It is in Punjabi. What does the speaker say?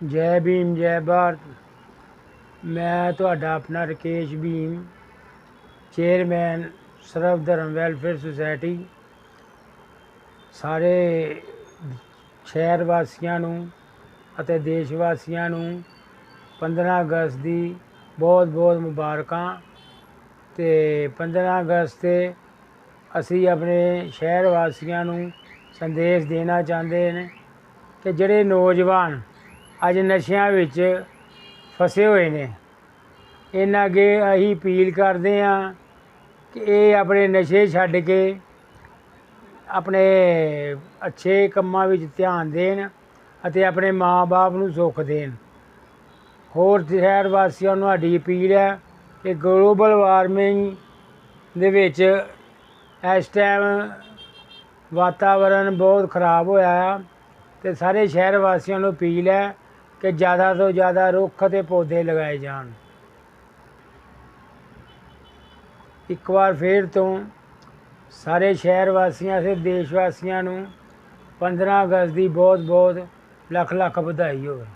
ਜੈ ਭੀਮ, ਜੈ ਭਾਰਤ। ਮੈਂ ਤੁਹਾਡਾ ਆਪਣਾ ਰਕੇਸ਼ ਭੀਮ, ਚੇਅਰਮੈਨ ਸਰਵ ਧਰਮ ਵੈਲਫੇਅਰ ਸੁਸਾਇਟੀ। ਸਾਰੇ ਸ਼ਹਿਰ ਵਾਸੀਆਂ ਨੂੰ ਅਤੇ ਦੇਸ਼ ਵਾਸੀਆਂ ਨੂੰ 15 ਅਗਸਤ ਦੀ ਬਹੁਤ ਬਹੁਤ ਮੁਬਾਰਕਾਂ ਤੇ 15 ਅਗਸਤ ਤੇ ਅਸੀਂ ਆਪਣੇ ਸ਼ਹਿਰ ਵਾਸੀਆਂ ਨੂੰ ਸੰਦੇਸ਼ ਦੇਣਾ ਚਾਹੁੰਦੇ ਨੇ ਕਿ ਜਿਹੜੇ ਨੌਜਵਾਨ ਅੱਜ ਨਸ਼ਿਆਂ ਵਿੱਚ ਫਸੇ ਹੋਏ ਨੇ। ਇਹਨਾਂ ਅੱਗੇ ਅਸੀਂ ਅਪੀਲ ਕਰਦੇ ਹਾਂ ਕਿ ਇਹ ਆਪਣੇ ਨਸ਼ੇ ਛੱਡ ਕੇ ਆਪਣੇ ਅੱਛੇ ਕੰਮਾਂ ਵਿੱਚ ਧਿਆਨ ਦੇਣ ਅਤੇ ਆਪਣੇ ਮਾਂ-ਬਾਪ ਨੂੰ ਸੁੱਖ ਦੇਣ। ਹੋਰ ਸ਼ਹਿਰ ਵਾਸੀਆਂ ਨੂੰ ਸਾਡੀ ਅਪੀਲ ਹੈ ਕਿ ਗਲੋਬਲ ਵਾਰਮਿੰਗ ਦੇ ਵਿੱਚ ਇਸ ਟਾਈਮ ਵਾਤਾਵਰਣ ਬਹੁਤ ਖਰਾਬ ਹੋਇਆ ਆ ਤੇ ਸਾਰੇ ਸ਼ਹਿਰ ਵਾਸੀਆਂ ਨੂੰ ਅਪੀਲ ਹੈ ਕਿ ਜ਼ਿਆਦਾ ਤੋਂ ਜ਼ਿਆਦਾ ਰੁੱਖ ਅਤੇ ਪੌਦੇ ਲਗਾਏ ਜਾਣ। ਇੱਕ ਵਾਰ ਫੇਰ ਤੋਂ ਸਾਰੇ ਸ਼ਹਿਰ ਵਾਸੀਆਂ ਤੇ ਦੇਸ਼ ਵਾਸੀਆਂ ਨੂੰ 15 ਅਗਸਤ ਦੀ ਬਹੁਤ ਬਹੁਤ ਲੱਖ ਲੱਖ ਵਧਾਈ ਹੋਵੇ।